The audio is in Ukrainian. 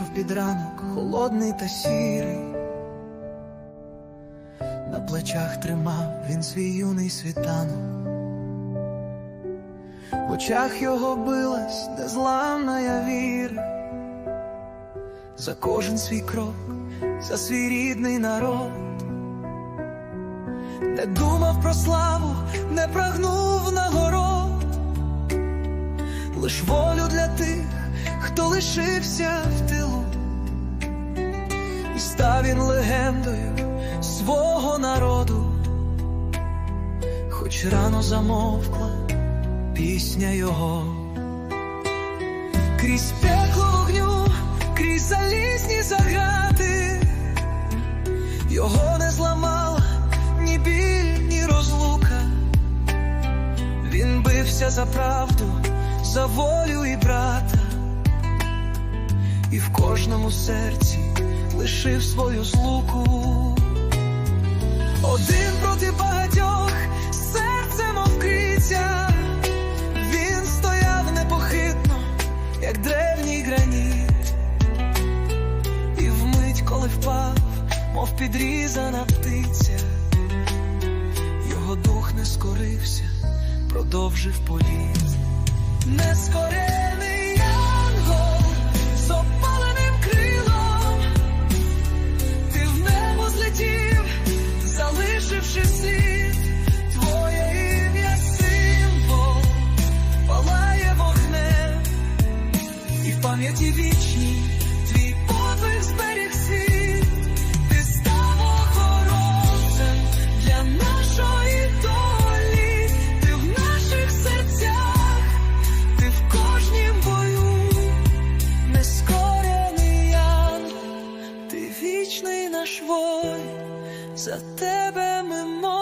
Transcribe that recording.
Вийшов під ранок, холодний та сірий. На плечах тримав він свій юний світанок. В очах його билась незламна віра. За кожен свій крок, за свій рідний народ. Не думав про славу, не прагнув нагород, лиш волю для тих, хто лишився в тилу, став він легендою свого народу, хоч рано замовкла пісня його, крізь пекло вогню, крізь залізні загати, його не зламала ні біль, ні розлука. Він бився за правду, за волю і брата, і в кожному серці лишив свою злуку. Один проти багатьох, серце мовкриця, він стояв непохитно, як древній граніт, і вмить, коли впав, мов підрізана птиця, його дух не скорився, продовжив політ. Нескорений пам'яті вічній твій подвиг зберіг світ, ти став охоронцем для нашої долі, ти в наших серцях, ти в кожнім бою, нескорений янгол, ти вічний наш воїн, за тебе ми молимось,